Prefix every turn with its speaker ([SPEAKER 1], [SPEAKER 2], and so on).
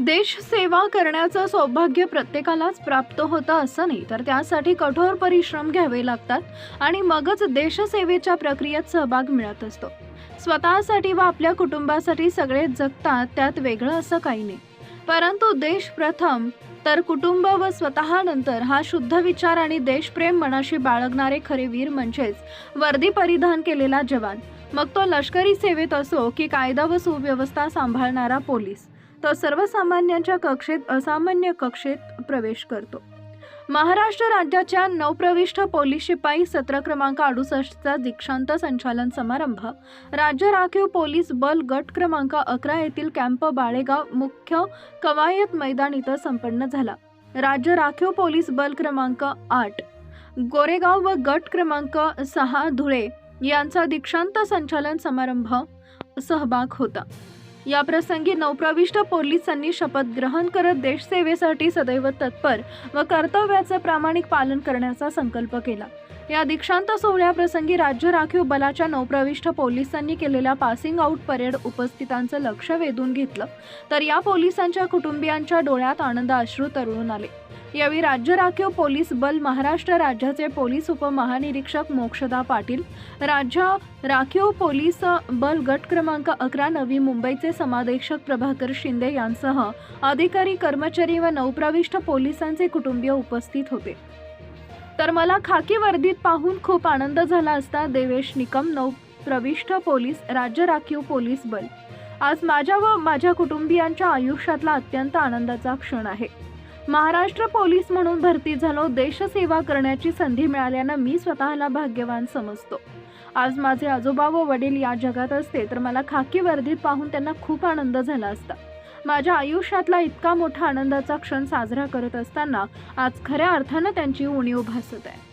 [SPEAKER 1] देशसेवा करण्याचं सौभाग्य प्रत्येकालाच प्राप्त होतं असं नाही तर त्यासाठी कठोर परिश्रम घ्यावे लागतात आणि मगच देशसेवेच्या प्रक्रियेत सहभाग मिळत असतो. स्वतःसाठी व आपल्या कुटुंबासाठी सगळे जगतात त्यात वेगळं असं काही नाही. परंतु देश प्रथम तर कुटुंब व स्वतःनंतर हा शुद्ध विचार आणि देशप्रेम मनाशी बाळगणारे खरे वीर म्हणजेच वर्दी परिधान केलेला जवान. मग तो लष्करी सेवेत असो की कायदा व सुव्यवस्था सांभाळणारा पोलीस. तर सर्वसामान्यांच्या कक्षेत असामान्य कक्षेत प्रवेश करतो. महाराष्ट्र राज्याच्या नवप्रविष्ट पोलीस शिपाई सत्र क्रमांक अडुसष्टचा दीक्षांत संचालन समारंभ राज्य राखीव पोलीस बल गट क्रमांक अकरा येथील कॅम्प बाळेगाव मुख्य कवायत मैदान इथं संपन्न झाला. राज्य राखीव पोलीस बल क्रमांक आठ गोरेगाव व गट क्रमांक सहा धुळे यांचा दीक्षांत संचालन समारंभ सहभाग होता. या प्रसंगी नवप्रविष्ट पोलिसांनी शपथ ग्रहण करत देशसेवेसाठी सदैव तत्पर व कर्तव्याचे प्रामाणिक पालन करण्याचा संकल्प केला. या दीक्षांत सोहळ्याप्रसंगी राज्य राखीव बलाच्या नवप्रविष्ट पोलिसांनी केलेल्या पासिंग आऊट परेड उपस्थितांचं लक्ष वेधून घेतलं. तर या पोलिसांच्या कुटुंबियांच्या डोळ्यात आनंद अश्रू तरुणून आले. यावेळी राज्य राखीव पोलीस बल महाराष्ट्र राज्याचे पोलीस उपमहानिरीक्षक मोक्षदा पाटील राज्य राखीव पोलीस बल गट क्रमांक अकरा नवी मुंबईचे समादेशक प्रभाकर शिंदे यांसह अधिकारी कर्मचारी व नवप्रविष्ट पोलिसांचे कुटुंबीय उपस्थित होते. तर मला खाकी वर्दीत पाहून खूप आनंद झाला असता देवेश निकम नवप्रविष्ट पोलीस राज्य राखीव पोलीस बल. आज माझ्या व माझ्या कुटुंबियांच्या आयुष्यातला अत्यंत आनंदाचा क्षण आहे. महाराष्ट्र पोलीस म्हणून भरती झालो देशसेवा करण्याची संधी मिळाल्यानं मी स्वतःला भाग्यवान समजतो. आज माझे आजोबा व वडील या जगात असते तर मला खाकी वर्दीत पाहून त्यांना खूप आनंद झाला असता. माझ्या आयुष्यातला इतका मोठा आनंदाचा क्षण साजरा करत असताना आज खऱ्या अर्थानं त्यांची उणीव भासत आहे.